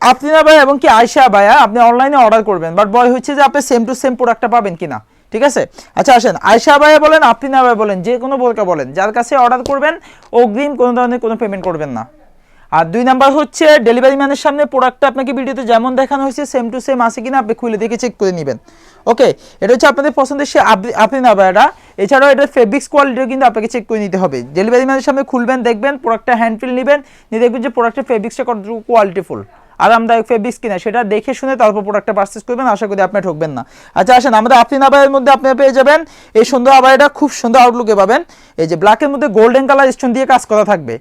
আপনিনা ভাই এবং কি আয়সা ভাইয়া আপনি অনলাইনে অর্ডার করবেন বাট বয় হচ্ছে যে আপনি সেম টু সেম প্রোডাক্টটা পাবেন কিনা, ঠিক আছে? আচ্ছা আসেন। আয়সা ভাইয়া বলেন আপনিনা ভাই বলেন, যে কোনো বোরকা বলেন, যার কাছে অর্ডার করবেন, অগ্রিম কোনো ধরনের কোনো পেমেন্ট করবেন না। আর দুই নাম্বার হচ্ছে ডেলিভারি ম্যানের সামনে প্রোডাক্টটা আপনাকে ভিডিওতে যেমন দেখানো হয়েছে সেম টু সেম আছে কিনা, আপনি খুলে দেখে চেক করে নেবেন। ওকে এটা হচ্ছে আপনাদের পছন্দের সে আপনি- না এটা এছাড়াও এটা ফেব্রিক্স কোয়ালিটিও কিন্তু আপনাকে চেক করে নিতে হবে। ডেলিভারি ম্যানের সামনে খুলবেন, দেখবেন প্রোডাক্টটা হ্যান্ডফিল নেবেন, নিয়ে দেখবেন যে প্রোডাক্টের ফেব্রিক্সটা কতটুকু কোয়ালিটিফুল আরামদায়ক ফেব্রিক্স কিনা, সেটা দেখে শুনে তারপর প্রোডাক্টটা পারচেস করবেন, আশা করি আপনি ঠকবেন না। আচ্ছা আসেন, আমাদের আপনি আবায়ের মধ্যে আপনি পেয়ে যাবেন, এই সুন্দর আবায়টা খুব সুন্দর আউটলুকে পাবেন। এই যে ব্ল্যাকের মধ্যে গোল্ডেন কালার স্টোন দিয়ে কাজ করা থাকবে।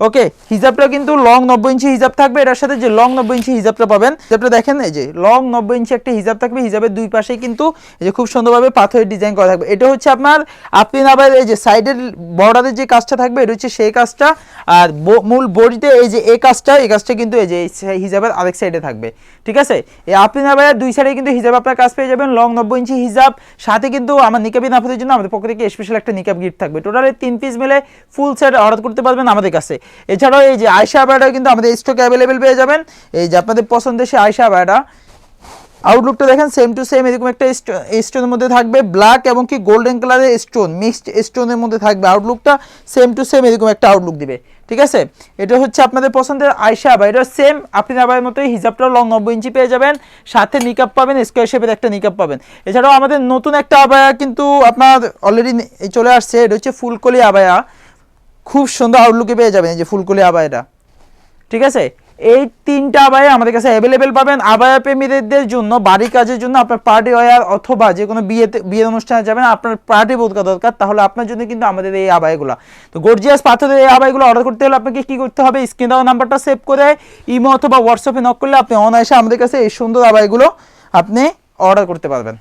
ওকে হিজাবটা কিন্তু লং নব্বই ইঞ্চি হিজাব থাকবে। এটার সাথে যে লং নব্বই ইঞ্চি হিজাবটা পাবেন, হিজাবটা দেখেন, এই যে লং নব্বই ইঞ্চি একটা হিজাব থাকবে, হিজাবের দুই পাশেই কিন্তু এই যে খুব সুন্দরভাবে পাথরের ডিজাইন করা থাকবে। এটা হচ্ছে আপনার, আপনি আবার এই যে সাইডের বর্ডারের যে কাজটা থাকবে, এটা হচ্ছে সেই কাজটা। আর মূল বডিতে এই যে এই কাজটা এই কাজটা কিন্তু এই যে হিজাবের আরেক সাইডে থাকবে। ঠিক আছে? এই আপনি আবার দুই সাইডে কিন্তু হিজাব আপনার কাজ পেয়ে যাবেন লং নব্বই ইঞ্চি হিজাব। সাথে কিন্তু আমার নিকাবি নাফাদের জন্য আমাদের পক্ষ থেকে স্পেশাল একটা নিকাব গিফট থাকবে। টোটালি তিন পিস মিলে ফুল সেট অর্ডার করতে পারবেন আমাদের কাছে। এছাড়াও এই যে আয়সা আবায়াটা কিন্তু আমাদের স্টকে অ্যাভেলেবেল পেয়ে যাবেন। এই যে আপনাদের পছন্দের সে আয়সা আবায়াটা আউটলুকটা দেখেন সেম টু সেম এরকম একটা স্টোনের মধ্যে থাকবে। ব্ল্যাক এবং কি গোল্ডেন কালারের স্টোন মিক্সড স্টোনের মধ্যে থাকবে আউটলুকটা সেম টু সেম এরকম একটা আউটলুক দিবে। ঠিক আছে? এটা হচ্ছে আপনাদের পছন্দের আয়সা আবার এটা সেম আপনি আবার মতোই হিজাবটা লং নব্বই ইঞ্চি পেয়ে যাবেন। সাথে নিকাপ পাবেন স্কোয়ার শেপের একটা নিকাপ পাবেন। এছাড়াও আমাদের নতুন একটা আবায়া কিন্তু আপনার অলরেডি চলে আসছে। এটা হচ্ছে ফুলকলি আবায়া। খুব সুন্দর আউটলুকে পেয়ে যাবেন এই যে ফুলকুলি আবায়াটা ঠিক আছে? এই তিনটা আবায়া আমাদের কাছে অ্যাভেলেবেল পাবেন। আবায়া প্রেমীদের জন্য, বাড়ি কাজের জন্য আপনার পার্টি ওয়ার অথবা যে কোনো বিয়েতে, বিয়ের অনুষ্ঠানে যাবেন, আপনার পার্টি বোধকা দরকার, তাহলে আপনার জন্য কিন্তু আমাদের এই আবায়গুলো তো গর্জিয়াস পাথরের এই আবায়গুলো অর্ডার করতে হলে আপনাকে কী করতে হবে? স্ক্রিন দেওয়া নাম্বারটা সেভ করে ইমো অথবা হোয়াটসঅ্যাপে নক করলে আপনি অনায়াসে আমাদের কাছে এই সুন্দর আবায়গুলো আপনি অর্ডার করতে পারবেন।